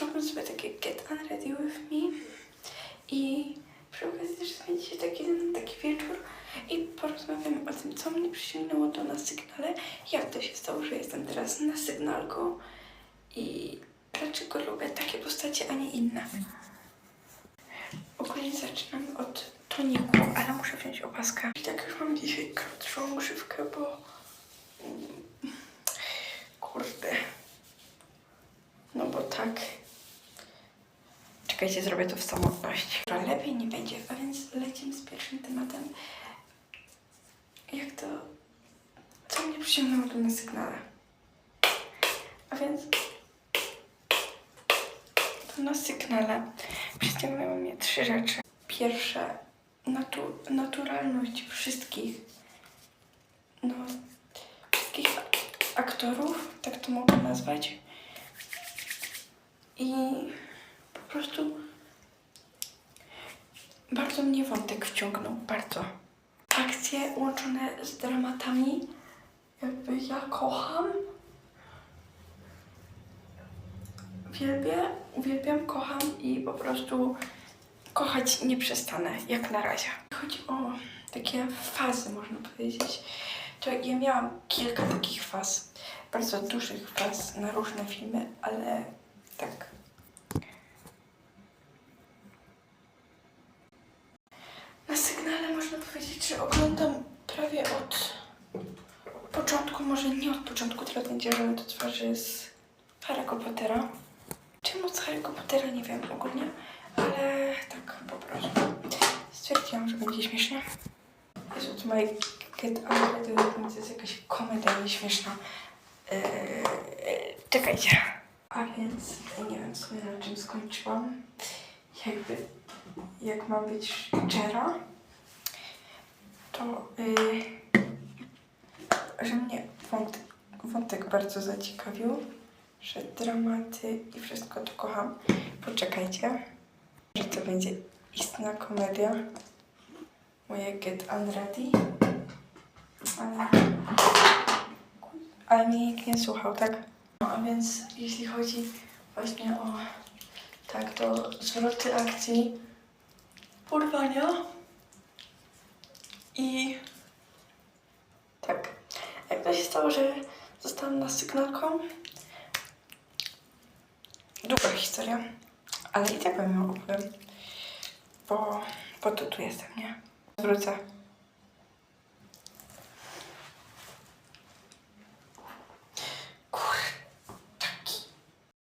zrobię sobie takie get unready with me i przy okazji też spędzicie taki, taki wieczór i porozmawiamy o tym, co mnie przyciągnęło to na sygnale, jak to się stało, że jestem teraz na sygnalku i dlaczego lubię takie postacie, a nie inne. Ogólnie zaczynam od toniku, ale muszę wziąć opaskę. I tak już mam dzisiaj krótszą grzywkę, bo mm, kurde. No bo tak. Czekajcie, zrobię to w samotności. Lepiej nie będzie, a więc lecimy z pierwszym tematem. Jak to... Co mnie przyciągnęło tu na sygnale? A więc... To na sygnale przyciągnęły mnie trzy rzeczy. Pierwsze, natu naturalność wszystkich, no, wszystkich aktorów, tak to mogę nazwać. I po prostu bardzo mnie wątek wciągnął, bardzo. Akcje łączone z dramatami, jakby ja kocham. Wielbię, uwielbiam, kocham i po prostu kochać nie przestanę, jak na razie. Chodzi o takie fazy, można powiedzieć. To ja miałam kilka takich faz, bardzo dużych faz na różne filmy, ale tak. Na sygnale można powiedzieć, że oglądam prawie od początku, może nie od początku, teraz będzie, że do twarzy z Harry'ego Pottera. Czemu z Harry'ego Pottera nie wiem ogólnie, ale tak po prostu stwierdziłam, że będzie śmiesznie. Jezu, to moje get unready to jest jakaś komedia nieśmieszna. Eee, czekajcie. A więc nie wiem w na czym skończyłam. Jakby jak ma być szczera, to yy, że mnie wątek, wątek bardzo zaciekawił, że dramaty i wszystko to kocham. Poczekajcie, że to będzie istna komedia. Moje Get Unready. Ale, ale mnie nikt nie słuchał, tak? No a więc jeśli chodzi właśnie o tak, to zwroty akcji porwania i tak. Jak to się stało, że zostałam na sygnalką? Długa historia, ale i tak wam ją opowiem, bo po to tu jestem, nie? Wrócę.